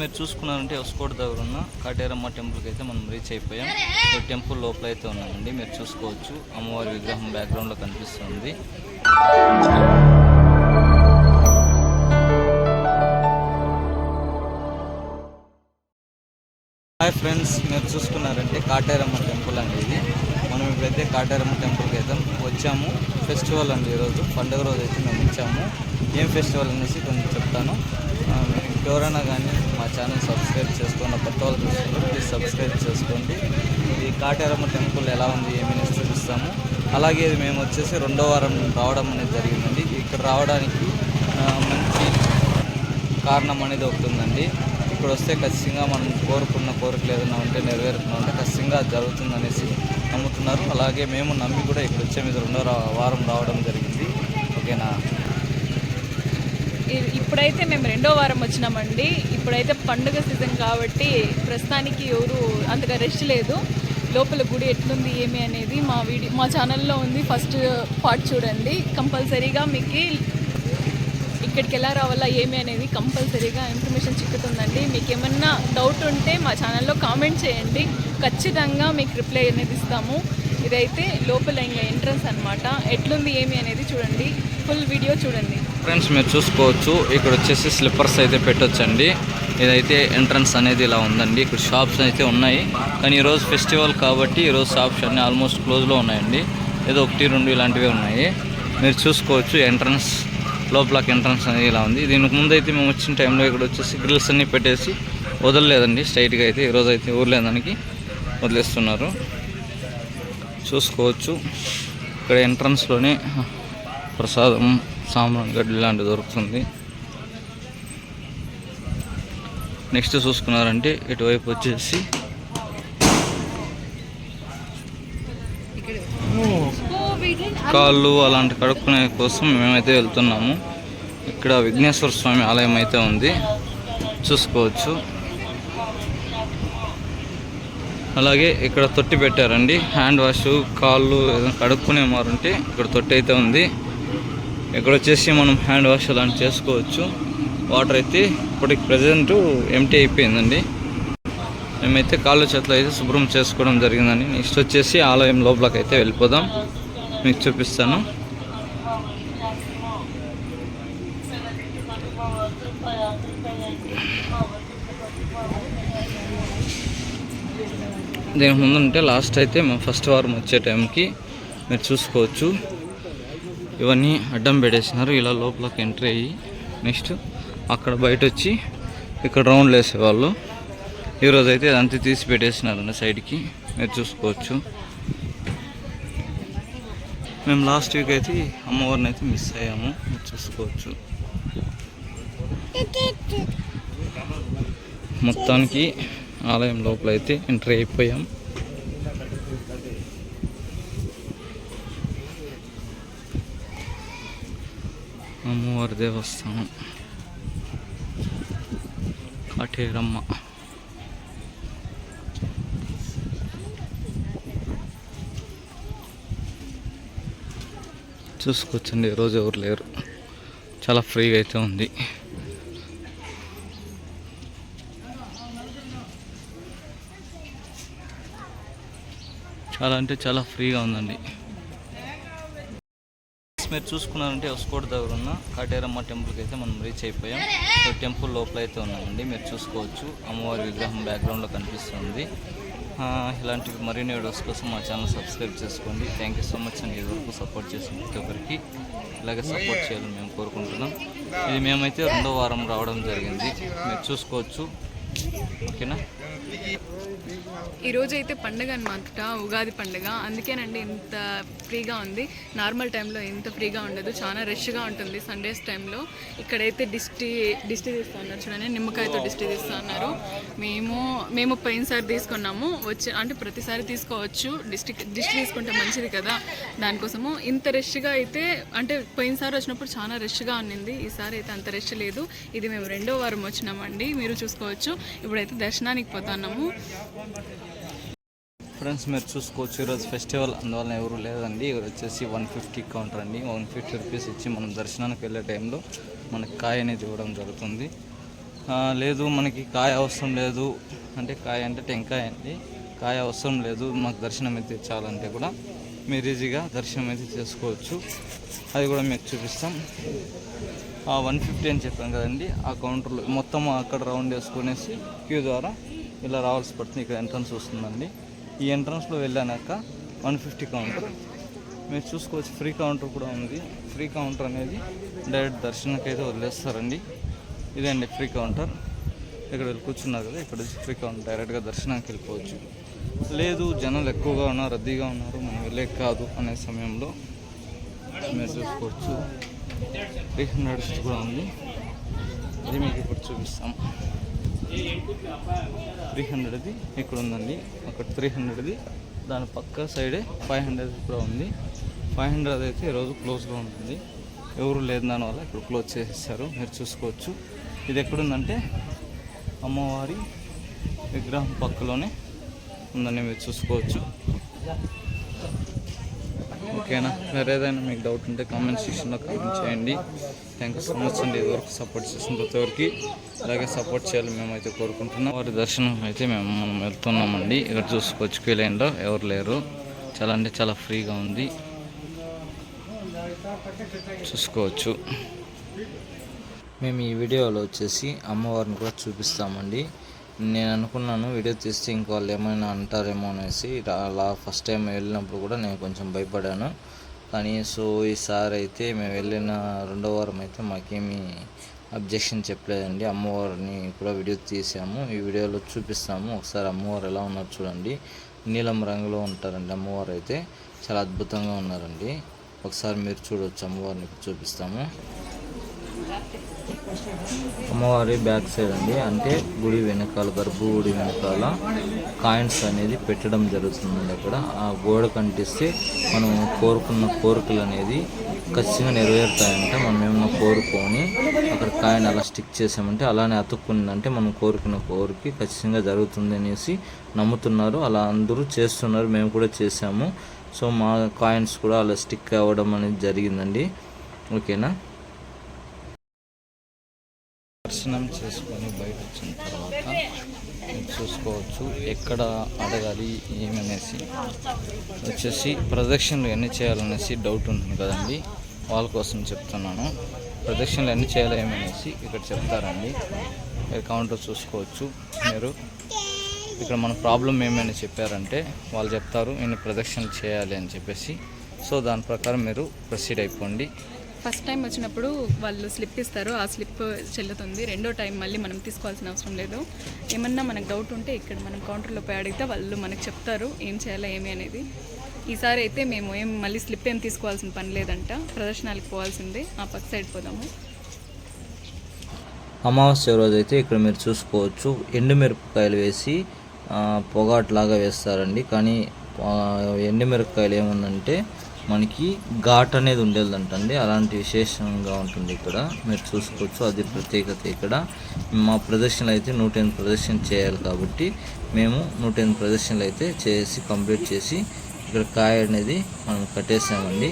మీరు చూసుకున్నారంటే హౌస్కోట్ దగ్గర ఉన్న కాటేరమ్మ టెంపుల్కి అయితే మనం రీచ్ అయిపోయాం. ఈ టెంపుల్ లోపల అయితే ఉన్నామండి మీరు చూసుకోవచ్చు. అమ్మవారి విగ్రహం బ్యాక్గ్రౌండ్లో కనిపిస్తుంది. హాయ్ ఫ్రెండ్స్ మీరు చూసుకున్నారంటే కాటేరమ్మ టెంపుల్ అండి ఇది. మనం ఇప్పుడైతే కాటేరమ్మ టెంపుల్కి అయితే వచ్చాము. ఫెస్టివల్ అండి ఈరోజు. పండుగ రోజు అయితే మేము వచ్చాము ఏం ఫెస్టివల్ అనేసి కొంచెం చెప్తాను. ఎవరైనా కానీ మా ఛానల్ సబ్స్క్రైబ్ చేసుకున్న కొత్త వాళ్ళు ప్లీజ్ సబ్స్క్రైబ్ చేసుకోండి. ఈ కాటేరమ్మ టెంపుల్ ఎలా ఉంది ఏమైనా చూపిస్తాము. అలాగే మేము వచ్చేసి రెండో వారం రావడం అనేది జరిగిందండి. ఇక్కడ రావడానికి మంచి కారణం అనేది ఒకటి ఉందండి. ఇక్కడ వస్తే ఖచ్చితంగా మనం కోరుకున్న కోరికలు ఏదైనా ఉంటే నెరవేరుతున్నా ఉంటే ఖచ్చితంగా జరుగుతుందనేసి నమ్ముతున్నారు. అలాగే మేము నమ్మి కూడా ఇక్కడ వచ్చే మీద రెండో వారం రావడం జరిగింది. ఓకేనా? ఇప్పుడైతే మేము రెండో వారం వచ్చినామండి. ఇప్పుడైతే పండుగ సీజన్ కాబట్టి ప్రస్తుతానికి ఎవరు అంతగా రెస్ట్ లేదు. లోపల గుడి ఎట్లుంది ఏమి అనేది మా వీడియో మా ఛానల్లో ఉంది. ఫస్ట్ పార్ట్ చూడండి. కంపల్సరీగా మీకు ఇక్కడికి ఎలా రావాలా ఏమి అనేది కంపల్సరీగా ఇన్ఫర్మేషన్ చిక్కుతుందండి. మీకు ఏమన్నా డౌట్ ఉంటే మా ఛానల్లో కామెంట్ చేయండి. ఖచ్చితంగా మీకు రిప్లై అనేది ఇస్తాము. ఇదైతే లోపల ఇంకా ఎంట్రన్స్ అనమాట ఎట్లుంది ఏమి అనేది చూడండి. ఫుల్ వీడియో చూడండి. ఫ్రెండ్స్ మీరు చూసుకోవచ్చు. ఇక్కడ వచ్చేసి స్లిప్పర్స్ అయితే పెట్టొచ్చండి. ఇదైతే ఎంట్రన్స్ అనేది ఇలా ఉందండి. ఇక్కడ షాప్స్ అయితే ఉన్నాయి. కానీ ఈరోజు ఫెస్టివల్ కాబట్టి ఈరోజు షాప్స్ అన్నీ ఆల్మోస్ట్ క్లోజ్లో ఉన్నాయండి. ఏదో ఒకటి రెండు ఇలాంటివి ఉన్నాయి. మీరు చూసుకోవచ్చు ఎంట్రన్స్ లోపలకి ఎంట్రన్స్ అనేది ఇలా ఉంది. దీనికి ముందు అయితే మేము వచ్చిన టైంలో ఇక్కడ వచ్చేసి గ్రిల్స్ అన్నీ పెట్టేసి వదలలేదండి. స్ట్రైట్గా అయితే ఈరోజు అయితే ఊర్లేదానికి వదిలేస్తున్నారు. చూసుకోవచ్చు. ఇక్కడ ఎంట్రన్స్లోనే ప్రసాదం సాంబ్రాన్ గడ్డి లాంటివి దొరుకుతుంది. నెక్స్ట్ చూసుకున్నారంటే ఇటువైపు వచ్చేసి కాళ్ళు అలాంటి కడుక్కునే కోసం మేమైతే వెళ్తున్నాము. ఇక్కడ విఘ్నేశ్వర స్వామి ఆలయం అయితే ఉంది. చూసుకోవచ్చు. అలాగే ఇక్కడ తొట్టి పెట్టారండి. హ్యాండ్ వాష్ కాళ్ళు ఏదైనా కడుక్కునే మారుంటే ఇక్కడ తొట్టి అయితే ఉంది. ఇక్కడ వచ్చేసి మనం హ్యాండ్ వాష్ అలాంటి చేసుకోవచ్చు. వాటర్ అయితే ఇప్పటికి ప్రజెంట్ ఎంటీ అయిపోయిందండి. మేమైతే కాళ్ళు చేతులు అయితే శుభ్రం చేసుకోవడం జరిగిందని నెక్స్ట్ వచ్చేసి ఆలయం లోపలికి అయితే వెళ్ళిపోదాం. మీకు చూపిస్తాను. దీనికి ముందు ఉంటే లాస్ట్ అయితే మేము ఫస్ట్ వారం వచ్చే టైంకి మీరు చూసుకోవచ్చు. ఇవన్నీ అడ్డం పెట్టేసినారు. ఇలా లోపలికి ఎంట్రీ అయ్యి నెక్స్ట్ అక్కడ బయట వచ్చి ఇక్కడ రౌండ్లు వేసేవాళ్ళు. ఈరోజు అయితే ఇదంతా తీసి పెట్టేసినారండి సైడ్కి. మీరు చూసుకోవచ్చు. మేము లాస్ట్ వీక్ అయితే అమ్మవారిని అయితే మిస్ అయ్యాము. మీరు చూసుకోవచ్చు. మొత్తానికి ఆలయం లోపల అయితే ఎంట్రీ అయిపోయాం. అమ్మవారి దేవస్థానం కాటేరమ్మ చూసుకోవచ్చండి ఈరోజు ఎవరు లేరు చాలా ఫ్రీగా అయితే ఉంది చాలా అంటే చాలా ఫ్రీగా ఉందండి మీరు చూసుకున్నారంటే హౌస్కోట్ దగ్గర ఉన్న కాటేరమ్మ టెంపుల్కి అయితే మనం రీచ్ అయిపోయాం. ఈ టెంపుల్ లోపల అయితే ఉన్నామండి. మీరు చూసుకోవచ్చు. అమ్మవారి విగ్రహం బ్యాక్గ్రౌండ్లో కనిపిస్తుంది. ఇలాంటివి మరిన్ని వీడియోస్ కోసం మా ఛానల్ సబ్స్క్రైబ్ చేసుకోండి. థ్యాంక్ యూ సో మచ్ అండి. ఇదివరకు సపోర్ట్ చేసిన ప్రతి ఒక్కరికి ఇలాగే సపోర్ట్ చేయాలని మేము కోరుకుంటున్నాం. ఇది మేమైతే రెండో వారం రావడం జరిగింది. మీరు చూసుకోవచ్చు. ఓకేనా? ఈరోజు అయితే పండుగ అనమాట ఉగాది పండుగ. అందుకేనండి ఇంత ఫ్రీగా ఉంది. నార్మల్ టైంలో ఇంత ఫ్రీగా ఉండదు. చాలా రష్గా ఉంటుంది సండేస్ టైంలో. ఇక్కడైతే డిస్టి డిస్టి తీస్తూ ఉన్నారు చూడండి నిమ్మకాయతో డిస్టి తీస్తూ ఉన్నారు. మేము మేము పోయినసారి తీసుకున్నాము. వచ్చి అంటే ప్రతిసారి తీసుకోవచ్చు. డిస్టిక్ డిస్టి తీసుకుంటే మంచిది కదా దానికోసము. ఇంత రష్గా అయితే అంటే పోయినసారి వచ్చినప్పుడు చాలా రష్గా ఉన్నింది. ఈసారి అయితే అంత రష్ లేదు. ఇది మేము రెండో వారం వచ్చినామండి. మీరు చూసుకోవచ్చు. ఇప్పుడైతే దర్శనానికి పోతున్నాము. ఫ్రెండ్స్ మీరు చూసుకోవచ్చు ఈరోజు ఫెస్టివల్. అందువల్ల ఎవరు లేదండి. ఇక్కడ వచ్చేసి వన్ ఫిఫ్టీ కౌంటర్ అండి వన్ ఫిఫ్టీ రూపీస్ ఇచ్చి మనం దర్శనానికి వెళ్ళే టైంలో మనకి కాయ అనేది ఇవ్వడం జరుగుతుంది. లేదు మనకి కాయ అవసరం లేదు. అంటే కాయ అంటే టెంకాయ అండి. కాయ అవసరం లేదు. మాకు దర్శనం అయితే ఇచ్చాలంటే కూడా మీరు ఈజీగా దర్శనం అయితే చేసుకోవచ్చు. అది కూడా మీకు చూపిస్తాం. వన్ ఫిఫ్టీ అని చెప్పాను కదండి. ఆ కౌంటర్లో మొత్తం అక్కడ రౌండ్ వేసుకునేసి క్యూ ద్వారా ఇలా రావాల్సి పడుతుంది. ఇక్కడ ఎంట్రన్స్ వస్తుందండి. ఈ ఎంట్రన్స్లో వెళ్ళాక వన్ ఫిఫ్టీ కౌంటర్ మీరు చూసుకోవచ్చు ఫ్రీ కౌంటర్ కూడా ఉంది. ఫ్రీ కౌంటర్ అనేది డైరెక్ట్ దర్శనకి అయితే వదిలేస్తారండి. అండి ఫ్రీ కౌంటర్ ఇక్కడ వెళ్ళి కూర్చున్నారు కదా ఇక్కడ ఫ్రీ కౌంటర్ డైరెక్ట్గా దర్శనానికి వెళ్ళిపోవచ్చు. లేదు జనాలు ఎక్కువగా ఉన్నారు రద్దీగా ఉన్నారు మనం వెళ్ళే కాదు అనే సమయంలో మీరు చూసుకోవచ్చు. త్రీ హండ్రెడ్ కూడా ఉంది. అది మీకు ఇప్పుడు చూపిస్తాం. త్రీ హండ్రెడ్ది ఇక్కడ ఉందండి అక్కడ త్రీ హండ్రెడ్ది. దాని పక్క సైడే ఫైవ్ హండ్రెడ్ కూడా ఉంది. ఫైవ్ హండ్రెడ్ అయితే ఈరోజు క్లోజ్గా ఉంటుంది. ఎవరు లేదు దాని వల్ల ఇప్పుడు క్లోజ్ చేసేసారు. మీరు చూసుకోవచ్చు. ఇది ఎక్కడుందంటే అమ్మవారి విగ్రహం పక్కలోనే ఉందని మీరు చూసుకోవచ్చు. ఓకేనా? మరి ఏదైనా మీకు డౌట్ ఉంటే కామెంట్ సెక్షన్లో కామెంట్ చేయండి. థ్యాంక్ యూ సో మచ్ అండి ఇదివరకు సపోర్ట్ చేసిన ప్రతి ఒక్కరికి. అలాగే సపోర్ట్ చేయాలి మేమైతే కోరుకుంటున్నాం. వారి దర్శనం అయితే మేము మనం వెళ్తున్నామండి. ఇక్కడ చూసుకోవచ్చు క్యూ లైన్లో ఎవరు లేరు. చాలా అంటే చాలా ఫ్రీగా ఉంది. చూసుకోవచ్చు. మేము ఈ వీడియోలో వచ్చేసి అమ్మవారిని కూడా చూపిస్తామండి. నేను అనుకున్నాను వీడియో తీస్తే ఇంకో వాళ్ళు ఏమైనా అంటారేమో అనేసి అలా ఫస్ట్ టైం వెళ్ళినప్పుడు కూడా నేను కొంచెం భయపడాను. కానీ సో ఈసారి అయితే మేము వెళ్ళిన రెండో వారం అయితే మాకేమీ అబ్జెక్షన్ చెప్పలేదండి. అమ్మవారిని కూడా వీడియో తీసాము. ఈ వీడియోలో చూపిస్తాము. ఒకసారి అమ్మవారు ఎలా ఉన్నారు చూడండి. నీలం రంగులో ఉంటారండి అమ్మవారు అయితే చాలా అద్భుతంగా ఉన్నారండి. ఒకసారి మీరు చూడవచ్చు అమ్మవారిని చూపిస్తాము. అమ్మవారి బ్యాక్ సైడ్ అండి. అంటే గుడి వెనకాల గర్భగుడి వెనకాల కాయిన్స్ అనేది పెట్టడం జరుగుతుందండి అక్కడ. ఆ గోడ కంటిస్తే మనం కోరుకున్న కోరికలు అనేది ఖచ్చితంగా నెరవేరుతాయంటే. మనం ఏమన్నా కోరుకొని అక్కడ కాయిన్ అలా స్టిక్ చేసామంటే అలానే అతుక్కుందంటే మనం కోరుకున్న కోరిక ఖచ్చితంగా జరుగుతుంది అనేసి నమ్ముతున్నారు. అలా అందరూ చేస్తున్నారు. మేము కూడా చేసాము. సో మా కాయిన్స్ కూడా అలా స్టిక్ అవ్వడం అనేది జరిగిందండి. ఓకేనా? దర్శనం చేసుకొని బయట వచ్చిన తర్వాత చూసుకోవచ్చు ఎక్కడ అడగాలి ఏమనేసి. వచ్చేసి ప్రదక్షిణలు ఎన్ని చేయాలనేసి డౌట్ ఉంటుంది కదండి. వాళ్ళ కోసం చెప్తున్నాను. ప్రదక్షిణలు ఎన్ని చేయాలి ఏమనేసి ఇక్కడ చెప్తారండి. మీరు కౌంటర్ చూసుకోవచ్చు మీరు. ఇక్కడ మన ప్రాబ్లం ఏమైనా చెప్పారంటే వాళ్ళు చెప్తారు ఇన్ని ప్రదక్షిణలు చేయాలి అని చెప్పేసి. సో దాని ప్రకారం మీరు ప్రొసీడ్ అయిపోండి. ఫస్ట్ టైం వచ్చినప్పుడు వాళ్ళు స్లిప్ ఇస్తారు. ఆ స్లిప్ చెల్లుతుంది. రెండో టైం మళ్ళీ మనం తీసుకోవాల్సిన అవసరం లేదు. ఏమన్నా మనకు డౌట్ ఉంటే ఇక్కడ మనం కౌంటర్లో పోయి అడిగితే వాళ్ళు మనకు చెప్తారు. ఏం చేయాలో ఏమి అనేది. ఈసారి అయితే మేము ఏం మళ్ళీ స్లిప్ ఏం తీసుకోవాల్సిన పని లేదంట. ప్రదర్శనాలకు పోవాల్సిందే. ఆ పక్క సైడ్ పోదాము. అమావాస్య రోజు అయితే ఇక్కడ మీరు చూసుకోవచ్చు. ఎండుమిరపకాయలు వేసి పొగాట్లాగా వేస్తారండి. కానీ ఎండుమిరపకాయలు ఏముందంటే మనకి ఘాట్ అనేది ఉండేదంటండి. అలాంటి విశేషంగా ఉంటుంది ఇక్కడ. మీరు చూసుకోవచ్చు. అది ప్రత్యేకత ఇక్కడ. మా ప్రదర్శనలు అయితే నూట ఎనిమిది ప్రదర్శన చేయాలి కాబట్టి మేము నూట ఎనిమిది ప్రదర్శనలు అయితే చేసి కంప్లీట్ చేసి ఇక్కడ కాయ అనేది మనం కట్టేసామండి.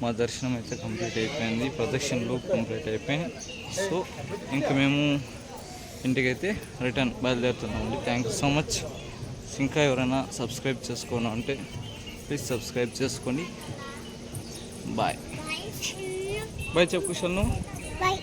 మా దర్శనం అయితే కంప్లీట్ అయిపోయింది ప్రదక్షిణలు కంప్లీట్ అయిపోయాయి సో ఇంకా మేము ఇంటికైతే రిటర్న్ బయలుదేరుతున్నామండి. థ్యాంక్ యూ సో మచ్ ఇంకా ఎవరైనా సబ్స్క్రైబ్ చేసుకోను అంటే ప్లీజ్ సబ్స్క్రైబ్ చేసుకోండి బాయ్ బాయ్ చెప్పు నువ్వు Bye.